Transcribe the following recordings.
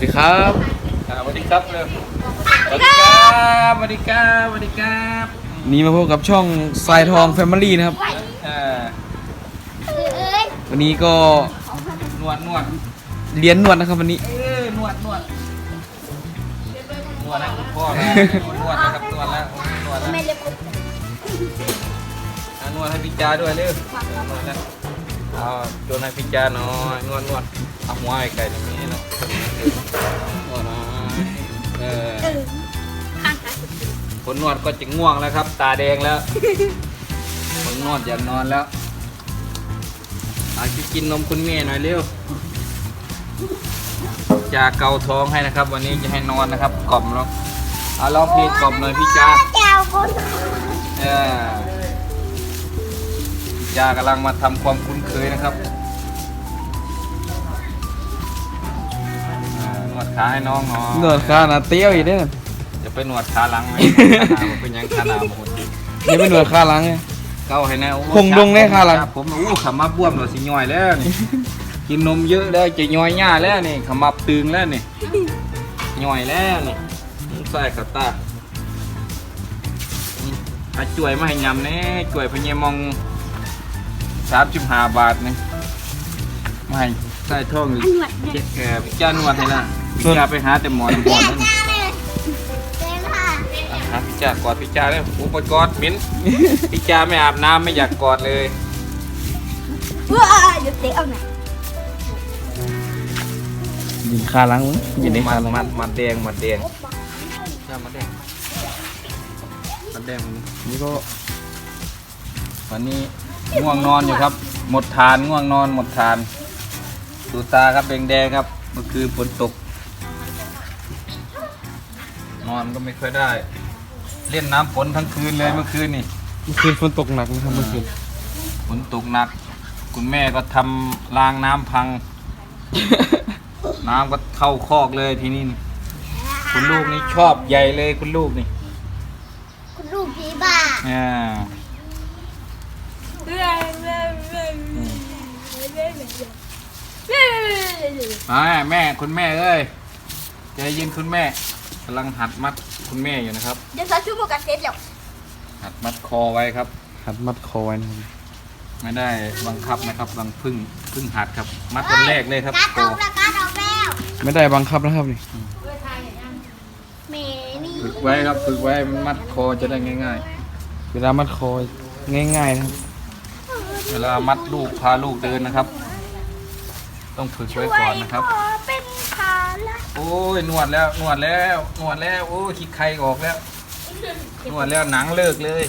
วัสดีครับอ่าสวัสดีครับเริ่มสวัสดีครับสวัสดีครับสวัสดีครับนี่มาพบกับช่องทรายทองแฟมิลี่นะครับอ่าวันนี้ก็นวดนวดเรียนนวดนะครับวันนี้เออนวดนวดนวดนะคุณพ่อนะนวดนะครับนวดแล้วนวดแล้วไม่ได้ปุ๊บอะนวดให้พี่จาด้วยเร็วนวดแล้วเอาโดนให้พี่จาหน่อยนวดนวดเอาหัวไอ้ไก่ตรงนี้ เนาะนวดหน่อยเออเออข้างกันคนนวดก็จะง่วงแล้วครับ ตาแดงแล้ว คนนวดอยากนอนแล้วอาจะกินนมคุณแม่หน่อยเร็วจะเกาท้องให้นะครับ วันนี้จะให้นอนนะครับกล่อมแล้วเอาลองเพลงกล่อมหน่อยพี่จ้าแก้วคนเออพี่จากำลังมาทำความคุ้นเคยนะครับ ขาให้น้องหน่อยนวดขาหนาเตี้ยวอีกเด้อจะไปหนวดขาหลังไหมขาหน้าเป็นยังขาหน้าหมดนี่เป็นวดขาหลังไง เก้าให้แน่โอ้คงดงแน่ขาหลัง ผมโอ้ขมับบวมเราสิย่อยแล้วนี่กินนมเยอะแล้วจะย่อยหญ้าแล้วนี่ขมับตึงแล้วนี่ย่อยแล้วนี่ใส่ขาตาอาจ่วยมาให้ยำแน่จ่วยพญมองสามสิบห้าบาทนี่มาให้ใส่ท่องเจ็ดแกพี่จ้านวดให้ละ พี่จ้าไปหาแต่หมอนหมอนนั่นจ้าเลยเต็มค่ะอะหาพี่จ้ากอดพี่จ้าเลยโอ้ยกอดมิ้นพี่จ้าไม่อาบน้ำไม่อยากกอดเลยว้าเดี๋ยวเตะเอาหน่อยยิงขาหลังมั้งยิงในมัขาดหลังมัดมัดแดงมัดแดงจ้ามัดแดงมัดแดงมันนี่ก็วันนี้ง่วงนอนอยู่ครับ หมดทานง่วงนอนหมดทานดูตาครับแดงแดงๆครับเมื่อคืนฝนตก นอนก็ไม่ค่อยได้ เล่นน้ำฝนทั้งคืนเลยเมื่อคืนนี่เมื่อคืนฝนตกหนักนะครับเมื่อคืนฝนตกหนัก คุณแม่ก็ทำรางน้ำพัง น้ำก็เข้าคอกเลยทีนี้นี่คุณลูกนี่ชอบใหญ่เลยคุณลูกนี่คุณลูกผีบ้าอ่าเรื่อยเรื่อยเรื่อยเรื่อยเรื่อยเรื่อยเรื่อยมาแม่คุณแม่เอ้ยใจเย็นคุณแม่ กำลังหัดมัดคุณแม่อยู่นะครับ เดี๋ยวซาชูโมกันเสร็จแล้วหัดมัดคอไว้ครับ หัดมัดคอไว้นะครับไม่ได้บังคับนะครับบังพึ่งพึ่งหัดครับ มัดวันแรกเลยครับการโตออกแล้วการออกแล้วไม่ได้บังคับนะครับนี่เมนี่ฝึกไว้ครับฝึกไว้มันมัดคอจะได้ง่าย เวลามัดคอง่ายๆนะครับๆ เวลามัดลูกพาลูกเดินนะครับ ต้องฝึกไว้ก่อนนะครับ ขอเป็นภาระ โอ้ยนวดแล้วนวดแล้วนวดแล้วโอ้ยขี้ไข่ออกแล้วนวดแล้วหนังเลิกเลย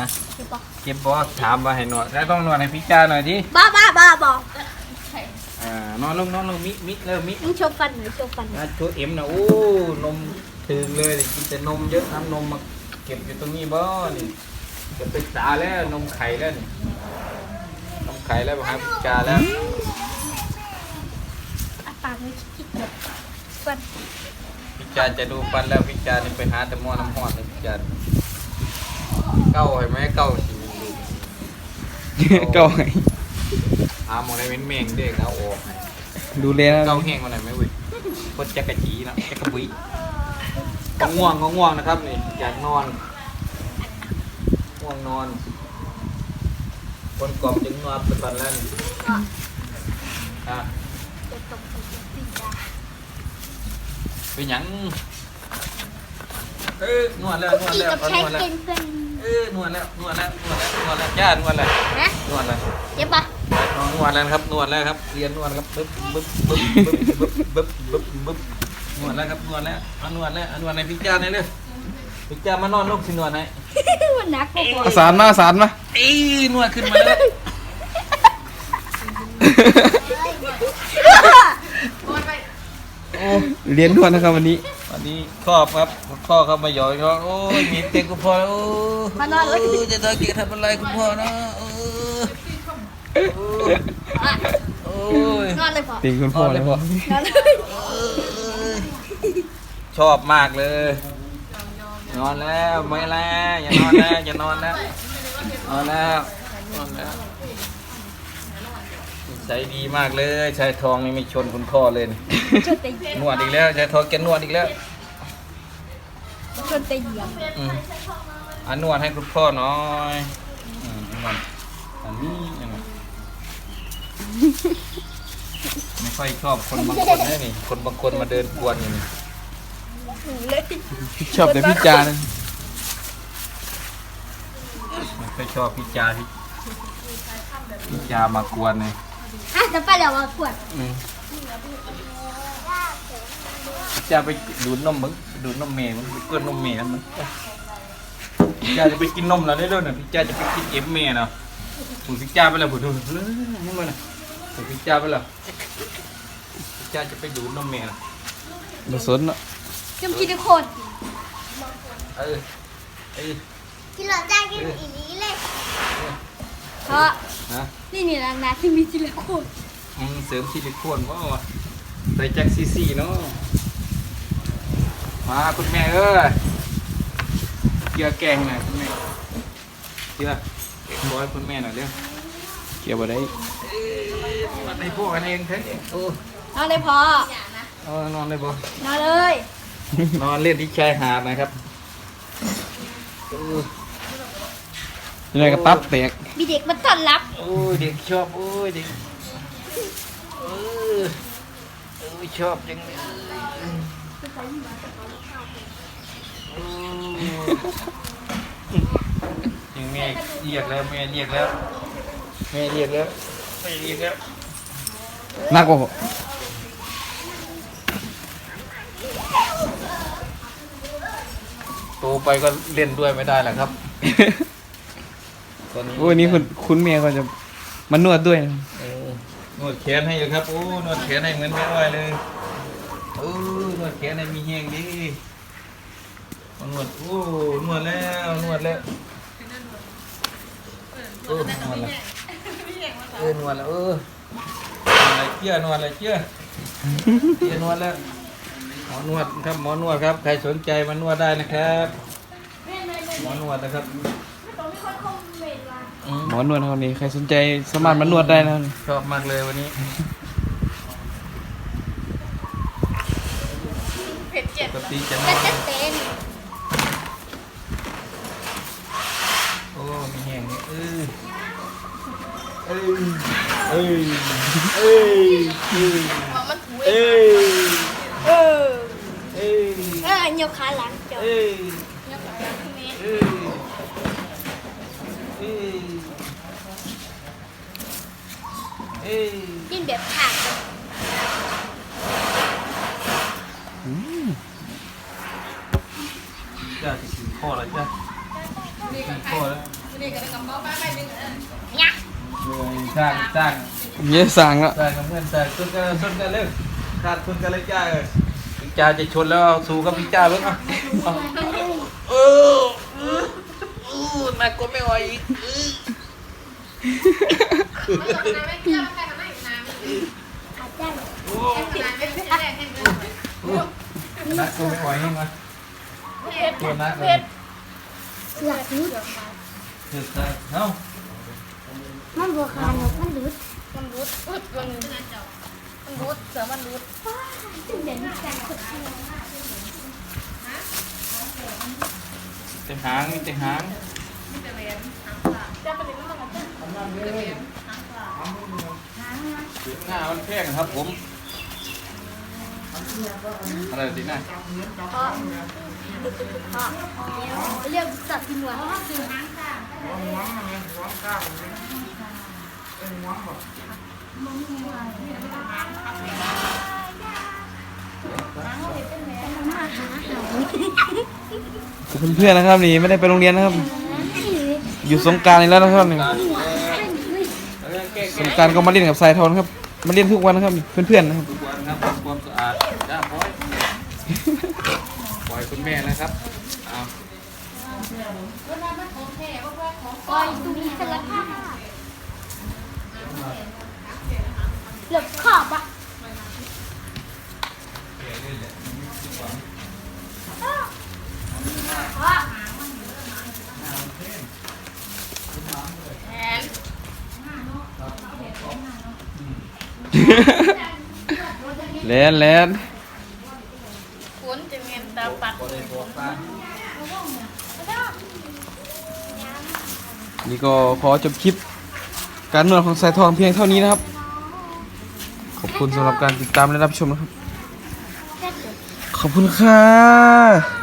อะเดี๋ยวบอกเก็บบอสถามมาให้นวดแล้วต้องนวดให้พี่จาหน่อยดิบ้าบ้าบ้าบอกอ่านอนลงนอนลงมิมิเริ่มมิมึงโชว์ฟันหน่อยโชว์ฟันหน่อยนะโชว์เอ็มนะโอ้นมถึงเลยกินแต่นมเยอะน้ำนมมาเก็บอยู่ตรงนี้บ่นี่จะเป็นตาแล้วนมไข่แล้วนี่นมไข่แล้วมาหาพี่จาแล้วอะปาก ไม่คิดเลยฟันพี่จาจะดูฟันแล้วพี่จานี่ไปหาแต่หม้อน้ำหอดเลยพี่จาเก้าเห็นไหมเก้าสิก็ให้หาหมอในเว้นเมงเด็กเอาออกให้ดูแลนะเก้าแห้งมาหน่อยไหมเว้ยคนจักรจีนะจักรบุยก็ง่วงก็ง่วงนะครับนี่อยากนอนง่วงนอน คนกล่อมจึงนอนเป็นวันแล้วนี่อะ ไป็นหยังเออนวดแล้วนวดแล้วนวดแล้วเออนวดแล้วนวดแล้วนวดแล้วนวดแล้วย่านวดแล้วนะนวดแล้วเย็บปะนองนวดแล้วครับนวดแล้วครับเรียนนวดครับบึ๊บบึ๊บบึ๊บบึ๊บบึ๊บบึ๊บบึ๊บนวดแล้วครับนวดแล้วอันนวดแล้วอันนวดในพิจารณาเลยพิจารณามานอนลูกสินวดไหนวันนักกว่านสารมาสารมาเอ้ยนวดขึ้นมาแล้ว เรียนนวดนะครับวันนี้ วันนี้ครอบครับพ่อเข้ามาหยอกเขาโอ้ยมีเต็งคุณพ่อแล้วโอ้มานอนเลยโจะตะเกียบทำอะไรคุณพ่อนะเออโอ้ยนอนเลยพอติงคุณพ่อแล้วนอนเลยพ่อนอนเลยชอบมากเลย นอนแล้วไม่แล้วอย่านอนแล้วอย่านอนแล้วนอนแล้วนอนแล้ว ใจดีมากเลยชายทองนี่ไม่ชนคุณพ่อเลยนี่ชนแต่เหยียบนวดอีกแล้วชายทองแกนวดอีกแล้วชนแต่เหยียบอืมอันนวดให้คุณพ่อหน้อยอืมนวดอันนี้ยังไงไม่ค่อยชอบคนบางคนนะนี่ คนบางคนมาเดินกวนอยู่นี่เลยชอบแต่พี่จานะไม่ค่อยชอบพี่จาพี่พี่จามากวนเลย อะจะไปแล้วว่าปวดอืมพี่จาไปดูดนมมึงไปดูดนมเมย์มึงไปกวนนมเมย์นะมึงพี่จาจะไปกินนมแล้วได้ด้วยนะพี่จาจะไปกินเอ็มเมย์เนาะถูกพี่จาไปแล้วผมดูนี่มันนะถูกพี่จาไปแล้วพี่จาจะไปดูดนมเมย์นะบสนเนาะจำคิดทุกคนเออเออกินหลอดจ้ากินอีนี้เลย เพราะนะนี่นี่นะนะที่มีทีละคนอืมเสริมซิลิโคนว่าวะใส่แจ็คซีซีเนาะมาคุณแม่เอ้ยเกลือแกงหน่อยคุณแม่เกลือร้อยคุณแม่หน่อยเร็วเกี่ยวบ่ได้นอนในพวกกันเองเถอะโอ้นอนเลยพอเอานอนเลยบ่ นอนเลย นอนเล่นที่ชายหาดนะครับโอ้ ยังไงก็ตับแตกมีเด็กมาต้อนรับ โอ้ยเด็กชอบโอ้ยเด็กเออโอ้ยชอบจังเลยโอ้ยังแม่เรียกแล้วแม่เรียกแล้วแม่เรียกแล้วแม่เรียกแล้วนักกว่าโตไปก็เล่นด้วยไม่ได้แหละครับต อนนี้โอ้ยนี่คุณคุณเมียก็จะมานวดด้วยนะเออนวดแขนให้อยู่ครับโอ้นวดแขนให้เหมือนแม่อ้อยเลยโอ้นวดแขนให้มีแห้งดีนวดโอ้นวดแล้วนวดแล้วโอ้นวดแล้วเออนวดแล้วเออนวดอะไรเกี้ยนวดอะไรเกี้ยเกี้ยนวดแล้วหมอนวดครับหมอนวดครับใครสนใจมานวดได้นะครับหมอนวดนะครับอืม หมอนวดเขานี่ใครสนใจสามารถมานวดได้นะชอบมากเลยวันนี้ปกติจะนก็อนจะเต้นโอ้มีแห้งนี่เออเอ้ยเอ้ยเอ้ยเอ้ยเอ้ยเออเอ้ยเออเหยียบขาหลังจบเอ้ยเอ้ยเอ้ยเอ้ย กินแบบขาดจ้าจะถึงข้อแล้วจ้าถึงข้อแล้วเนี่ยสร้างสร้างเยอะสั่งแล้วสร้างกับเพื่อนสร้างชนกันชนกันเร็วขาดทุนกันเลยจ้าเออพี่จ้าจะชนแล้วเอาสู้กับพี่จ้าเบิ่งเอาเอาเออเออเออหนักกว่าไม่ไหวอีก เออขาดได้โอ้หนักกว่าไม่ไหวยังไงตัวหนักเลยหลักรุดเดือดตายเอ้ามันบัวขาหนกมันรุดมันรุดอึดมันมันรุดเสือมันรุดเดี๋ยวนี้การขุดที่แต่หางนี่แต่หางจะเรียน หน้ามันแพงครับผมอะไรสิหน้าพ่อเรียกสัตว์ที่หนวดเพื่อนๆนะครับนี่ไม่ได้ไปโรงเรียนนะครับ อยู่สงการนี่แล้วนะครับนี่ สงกรารก็มาเล่นกับสายทอนครับ มาเล่นทุกวันนะครับนี่เพื่อนๆนะครับทุกวันครับทำความสะอาดจ้าพอยปล่อยคุณแม่นะครับเอาปล่อยตรงนี้กันแล้วค่ะเหลือบขอบอะพ่อ แอน แลนแลนฝนจะเมียนตาปักนี่ก็ขอจบคลิป การนวดของสายทองเพียงเท่านี้นะครับ ขอบคุณสำหรับการติดตามและรับชมนะครับ ขอบคุณค่ะ